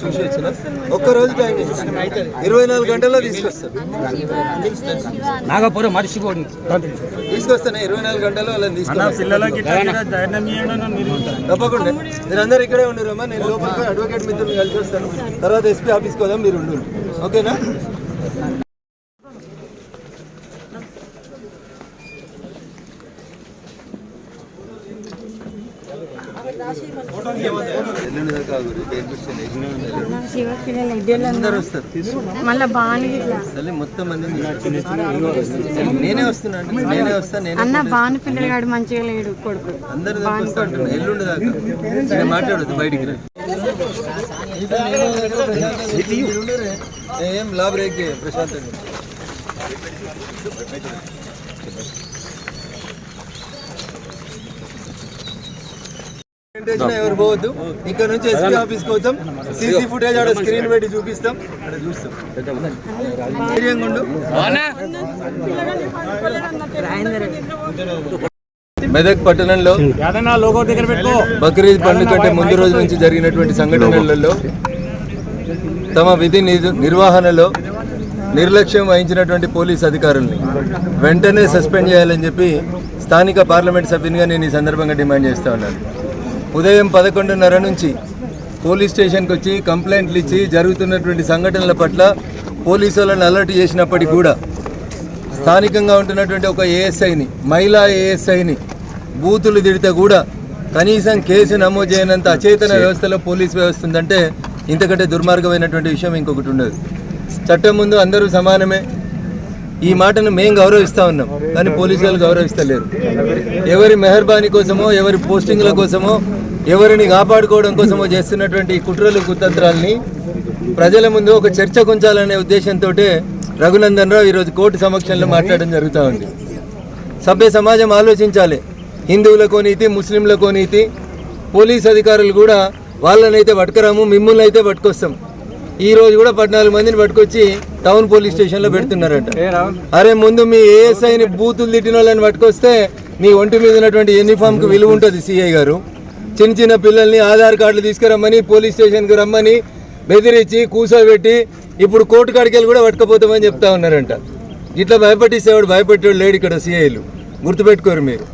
చూసి వచ్చిన ఒక్క రోజు టైం ఇస్తాను. ఇరవై నాలుగు గంటల్లో తీసుకొస్తాను. నాగపురం మర్చిపోండి తీసుకొస్తాను ఇరవై నాలుగు గంటల్లో వాళ్ళని తీసుకొస్తాను. తప్పకుండా. మీరు అందరు ఇక్కడే ఉండరమ్మా నేను లోపలికి అడ్వకేట్ మిత్రులు కలిసి వస్తాను. తర్వాత ఎస్పీ ఆఫీస్కి వదాం మీరు ఉండు ఓకేనా ఎల్లుండి దాకా ఆగురు. దేని గురించి శివ పిల్లలు ఇడ్డీలు అందరు వస్తారు తీసుకుంటాం మళ్ళీ బాగా సరే మొత్తం నేనే వస్తున్నాను నేనే వస్తాను అన్న బాను పిల్లగాడు మంచిగా లేడు కొడుకు. అందరు ఎల్లుండి దాకా బయటికి ఏం లాభ రేఖ ప్రశాంత్ ప్రశాంతంగా Presentation ఎవరు పోవద్దు. ఇక్కడ నుంచి ఎస్పీ ఆఫీస్కి పోతాం. సీసీ ఫుటేజ్ ఆడ స్క్రీన్ పెట్టి చూపిస్తాం. అక్కడ చూస్తాం ధైర్యంగా ఉండు. మెదక్ పట్టణంలో బక్రీద్ పండుగ కంటే ముందు రోజు నుంచి జరిగినటువంటి సంఘటనలలో తమ విధి నిర్- నిర్వహణలో నిర్లక్ష్యం వహించినటువంటి పోలీస్ అధికారుల్ని వెంటనే సస్పెండ్ చేయాలని చెప్పి స్థానిక పార్లమెంట్ సభ్యునిగా నేను ఈ సందర్భంగా డిమాండ్ చేస్తా ఉన్నాను. ఉదయం పదకొండున్నర నుంచి పోలీస్ స్టేషన్కి వచ్చి కంప్లైంట్లు ఇచ్చి జరుగుతున్నటువంటి సంఘటనల పట్ల పోలీసు వాళ్ళని అలర్ట్ చేసినప్పటికీ కూడా స్థానికంగా ఉంటున్నటువంటి ఒక ఏఎస్ఐని మహిళా ఏఎస్ఐని బూతులు తిడితే కూడా కనీసం కేసు నమోదు చేయనంత అచేతన వ్యవస్థలో పోలీస్ వ్యవస్థ ఉందంటే ఇంతకంటే దుర్మార్గమైనటువంటి విషయం ఇంకొకటి ఉండదు. చట్టం ముందు అందరూ సమానమే. ఈ మాటను మేము గౌరవిస్తూ ఉన్నాం కానీ పోలీసు వాళ్ళు గౌరవిస్తలేరు. ఎవరి మెహర్బానీ కోసమో ఎవరి పోస్టింగ్ల కోసమో ఎవరిని కాపాడుకోవడం కోసమో చేస్తున్నటువంటి కుట్రలు కుతంత్రాలని ప్రజల ముందు ఒక చర్చ ఉంచాలనే ఉద్దేశంతో రఘునందన్ రావు ఈరోజు కోర్టు సమక్షంలో మాట్లాడడం జరుగుతూ ఉంది. సభ్య సమాజం ఆలోచించాలి. హిందువులకో నీతి ముస్లింలకో నీతి పోలీస్ అధికారులు కూడా వాళ్ళనైతే పట్టుకురాము మిమ్మల్ని అయితే పట్టుకొస్తాం. ఈ రోజు కూడా పద్నాలుగు మందిని పట్టుకొచ్చి టౌన్ పోలీస్ స్టేషన్లో పెడుతున్నారంట. అరే ముందు మీ ఏఎస్ఐని బూతులు తిట్టిన వాళ్ళని పట్టుకొస్తే మీ ఒంటి మీద ఉన్నటువంటి యూనిఫామ్కి విలువ ఉంటుంది సిఐ గారు. చిన్న చిన్న పిల్లల్ని ఆధార్ కార్డులు తీసుకురమ్మని పోలీస్ స్టేషన్కి రమ్మని బెదిరించి కూర్చోబెట్టి ఇప్పుడు కోర్టు కాడికి కూడా పట్టుకపోతామని చెప్తా ఉన్నారంట. ఇట్లా భయపట్టిసేవాడు భయపెట్టేవాడు లేడు ఇక్కడ సిఐలు గుర్తుపెట్టుకోరు మీరు.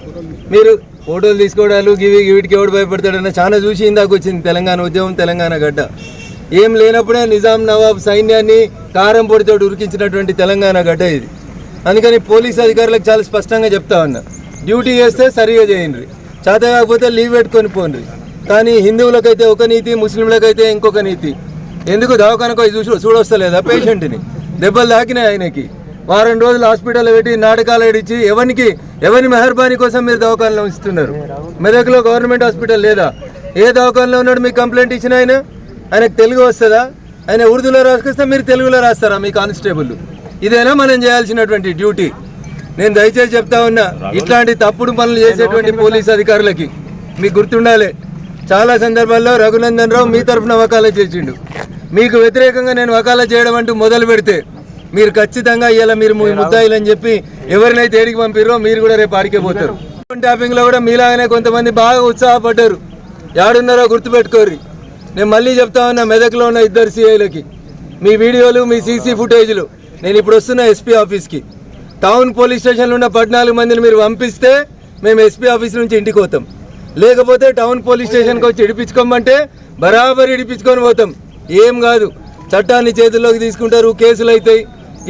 మీరు ఫోటోలు తీసుకోవడాలు గివి వీటికి ఎవడు భయపడతాడన్న చాలా చూసి ఇందాక వచ్చింది తెలంగాణ ఉద్యమం తెలంగాణ గడ్డ. ఏం లేనప్పుడే నిజాం నవాబ్ సైన్యాన్ని కారం పొడితో ఉరికించినటువంటి తెలంగాణ గడ్డ ఇది. అందుకని పోలీస్ అధికారులకు చాలా స్పష్టంగా చెప్తా ఉన్నా. డ్యూటీ చేస్తే సరిగా చేయండి చేత కాకపోతే లీవ్ పెట్టుకొని పోండి కానీ హిందువులకైతే ఒక నీతి ముస్లింలకైతే ఇంకొక నీతి. ఎందుకు దవాఖానకు చూసి చూడొస్తలేదా పేషెంట్ని? దెబ్బలు తాకినాయి ఆయనకి. వారం రోజులు హాస్పిటల్లో పెట్టి నాటకాలు ఏడిచి ఎవరికి ఎవరి మెహర్బానీ కోసం మీరు దవాఖానలో ఉంచుతున్నారు మెదక్లో గవర్నమెంట్ హాస్పిటల్ లేదా? ఏ దవాఖానలో ఉన్నాడు మీకు కంప్లైంట్ ఇచ్చిన ఆయన? ఆయనకు తెలుగు వస్తుందా? ఆయన ఉర్దూలో రాసుకొస్తే మీరు తెలుగులో రాస్తారా మీ కానిస్టేబుల్ ఇదేనా మనం చేయాల్సినటువంటి డ్యూటీ? నేను దయచేసి చెప్తా ఉన్నా ఇట్లాంటి తప్పుడు పనులు చేసేటువంటి పోలీస్ అధికారులకి మీకు గుర్తుండాలి. చాలా సందర్భాల్లో రఘునందన్ రావు మీ తరఫున వకాలా చేసిండు. మీకు వ్యతిరేకంగా నేను వకాలా చేయడం అంటూ మొదలు పెడితే మీరు ఖచ్చితంగా ఇలా మీరు మీ ముద్దాయిలని చెప్పి ఎవరినైతే ఏడికి పంపిరో మీరు కూడా రేపు ఆడికే పోతారు. ట్యాపింగ్లో కూడా మీలాగానే కొంతమంది బాగా ఉత్సాహపడ్డారు. యాడున్నారో గుర్తుపెట్టుకోర్రి. నేను మళ్ళీ చెప్తా ఉన్నా మెదక్లో ఉన్న ఇద్దరు సిఐలకి మీ వీడియోలు మీ సీసీ ఫుటేజ్లు నేను ఇప్పుడు వస్తున్న ఎస్పీ ఆఫీస్కి టౌన్ పోలీస్ స్టేషన్లో ఉన్న పద్నాలుగు మందిని మీరు పంపిస్తే మేము ఎస్పీ ఆఫీస్ నుంచి ఇంటికి పోతాం. లేకపోతే టౌన్ పోలీస్ స్టేషన్కి వచ్చి ఇడిపించుకోమంటే బరాబర్ ఇడిపించుకొని పోతాం. ఏం కాదు. చట్టాన్ని చేతుల్లోకి తీసుకుంటారు కేసులు అవుతాయి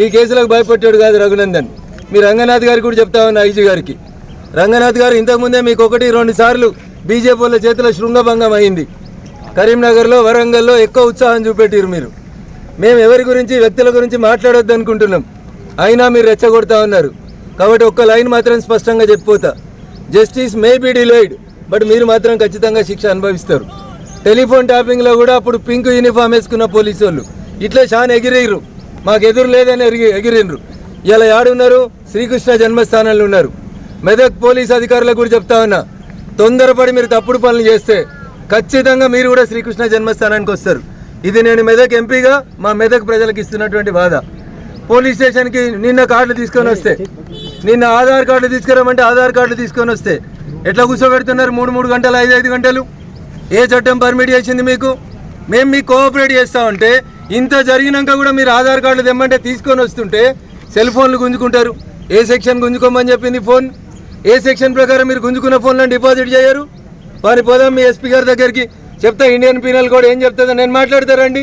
ఈ కేసులకు భయపడ్డాడు కాదు రఘునందన్. మీ రంగనాథ్ గారికి కూడా చెప్తా ఉన్నా ఐజీ గారికి. రంగనాథ్ గారు ఇంతకుముందే మీకు ఒకటి రెండు సార్లు బీజేపీ వాళ్ళ చేతిలో శృంగభంగం అయింది. కరీంనగర్లో వరంగల్లో ఎక్కువ ఉత్సాహం చూపెట్టారు మీరు. మేము ఎవరి గురించి వ్యక్తుల గురించి మాట్లాడొద్దు అనుకుంటున్నాం అయినా మీరు రెచ్చగొడతా ఉన్నారు. కాబట్టి ఒక్క లైన్ మాత్రం స్పష్టంగా చెప్పిపోతా. Justice may be delayed but మీరు మాత్రం ఖచ్చితంగా శిక్ష అనుభవిస్తారు. టెలిఫోన్ ట్యాపింగ్లో కూడా అప్పుడు పింక్ యూనిఫామ్ వేసుకున్న పోలీసు వాళ్ళు ఇట్లా చాలా ఎగిరేరు మాకు ఎదురు లేదని ఎరిగి ఎగిరినరు ఇలా యాడున్నారు? శ్రీకృష్ణ జన్మస్థానంలో ఉన్నారు. మెదక్ పోలీస్ అధికారులకు కూడా చెప్తా ఉన్నా. తొందరపడి మీరు తప్పుడు పనులు చేస్తే ఖచ్చితంగా మీరు కూడా శ్రీకృష్ణ జన్మస్థానానికి వస్తారు. ఇది నేను మెదక్ ఎంపీగా మా మెదక్ ప్రజలకు ఇస్తున్నటువంటి బాధ. పోలీస్ స్టేషన్కి నిన్న కార్డులు తీసుకొని వస్తే నిన్న ఆధార్ కార్డులు తీసుకురామంటే ఆధార్ కార్డులు తీసుకొని వస్తే ఎట్లా కూర్చోబెడుతున్నారు? మూడు మూడు గంటలు ఐదు ఐదు గంటలు? ఏ చట్టం పర్మిట్ చేసింది మీకు? మేము మీకు కోఆపరేట్ చేస్తామంటే ఇంత జరిగినాక కూడా మీరు ఆధార్ కార్డులు తెమ్మంటే తీసుకొని వస్తుంటే సెల్ ఫోన్లు గుంజుకుంటారు. ఏ సెక్షన్ గుంజుకోమని చెప్పింది ఫోన్ ఏ సెక్షన్ ప్రకారం మీరు గుంజుకున్న ఫోన్లను డిపాజిట్ చేయరు? మరి పోదాం మీ ఎస్పీ గారి దగ్గరికి. చెప్తా ఇండియన్ పీనల్ కోడ్ ఏం చెప్తుందో నేను మాట్లాడతారండి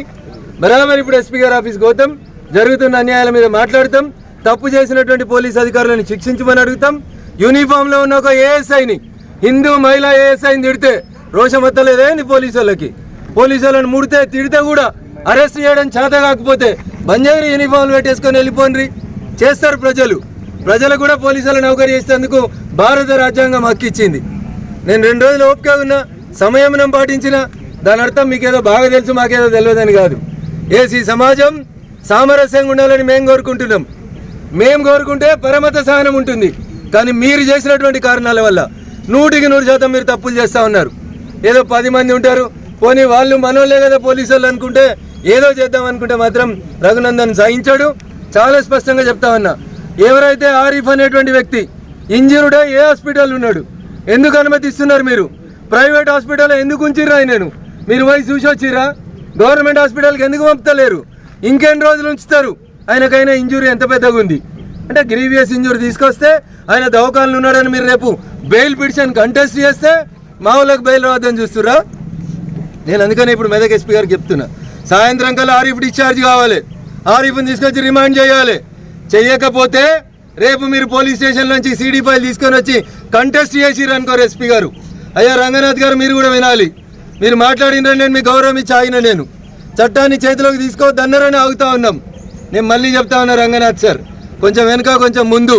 బరాబర్ ఇప్పుడు ఎస్పీ గారి ఆఫీస్కి పోతాం. జరుగుతున్న అన్యాయాల మీద మాట్లాడతాం. తప్పు చేసినటువంటి పోలీస్ అధికారులను శిక్షించమని అడుగుతాం. యూనిఫామ్లో ఉన్న ఒక ఏఎస్ఐని హిందూ మహిళా ఏఎస్ఐని తిడితే రోషం వత్తలేదేంది పోలీసు వాళ్ళకి? పోలీసు వాళ్ళని ముడితే తిడితే కూడా అరెస్ట్ చేయడం చేత కాకపోతే బంజారీ యూనిఫామ్లు పెట్టేసుకొని వెళ్ళిపోండి చేస్తారు ప్రజలు. ప్రజలు కూడా పోలీసుల నౌకరీ చేసేందుకు భారత రాజ్యాంగం హక్కిచ్చింది నేను రెండు రోజులు ఓపిక ఉన్నా సంయమనం పాటించిన దాని అర్థం మీకేదో బాగా తెలుసు మాకేదో తెలియదని కాదు. ఏసీ సమాజం సామరస్యంగా ఉండాలని మేము కోరుకుంటున్నాం. మేము కోరుకుంటే పరమత సహనం ఉంటుంది. కానీ మీరు చేసినటువంటి కారణాల వల్ల నూటికి నూరు శాతం మీరు తప్పులు చేస్తూ ఉన్నారు. ఏదో పది మంది ఉంటారు పోనీ వాళ్ళు మనోళ్ళే కదా పోలీసు వాళ్ళు అనుకుంటే ఏదో చేద్దాం అనుకుంటే మాత్రం రఘునందన్ సహించాడు. చాలా స్పష్టంగా చెప్తా ఉన్నా ఎవరైతే ఆరిఫ్ అనేటువంటి వ్యక్తి ఇంజురుడే ఏ హాస్పిటల్ ఉన్నాడు ఎందుకు అనుమతిస్తున్నారు మీరు? ప్రైవేట్ హాస్పిటల్ ఎందుకు ఉంచిర్రా నేను? మీరు పోయి చూసి వచ్చిర్రా? గవర్నమెంట్ హాస్పిటల్కి ఎందుకు పంపుతలేరు? ఇంకెన్ని రోజులు ఉంచుతారు? ఆయనకైనా ఇంజురీ ఎంత పెద్దగా ఉంది? అంటే గ్రీవియస్ ఇంజురీ తీసుకొస్తే ఆయన దవకాలను ఉన్నాడని మీరు రేపు బెయిల్ పిటిషన్ కంటెస్ట్ చేస్తే మా వాళ్ళకి బెయిల్ రావద్దని చూస్తురా నేను అందుకని ఇప్పుడు మెదక్ ఎస్పీ గారికి చెప్తున్నా. సాయంత్రం కల్లా ఆరిఫ్ డిశ్చార్జ్ కావాలి. ఆరిఫ్ని తీసుకొచ్చి రిమాండ్ చేయాలి. చేయకపోతే రేపు మీరు పోలీస్ స్టేషన్ నుంచి సీడీ ఫైల్ తీసుకొని వచ్చి కంటెస్ట్ చేసిరు అనుకోరు ఎస్పీ గారు. అయ్యా రంగనాథ్ గారు మీరు కూడా వినాలి. మీరు మాట్లాడిన నేను మీ గౌరవం ఇచ్చి ఆగిన నేను. చట్టాన్ని చేతిలోకి తీసుకోవద్దన్నారని ఆగుతా ఉన్నాం. నేను మళ్ళీ చెప్తా ఉన్నా రంగనాథ్ సార్. కొంచెం వెనుక కొంచెం ముందు.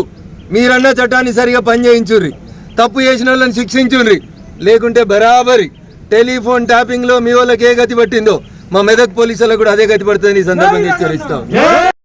మీరన్నా చట్టాన్ని సరిగా పనిచేయించుర్రి తప్పు చేసిన వాళ్ళని శిక్షించుర్రి. లేకుంటే బరాబరి టెలిఫోన్ ట్యాపింగ్లో మీ వాళ్ళకి ఏ గతి పట్టిందో మా మెదక్ పోలీసులకు కూడా అదే గతి పడుతుందని ఈ సందర్భంగా హెచ్చరిస్తాం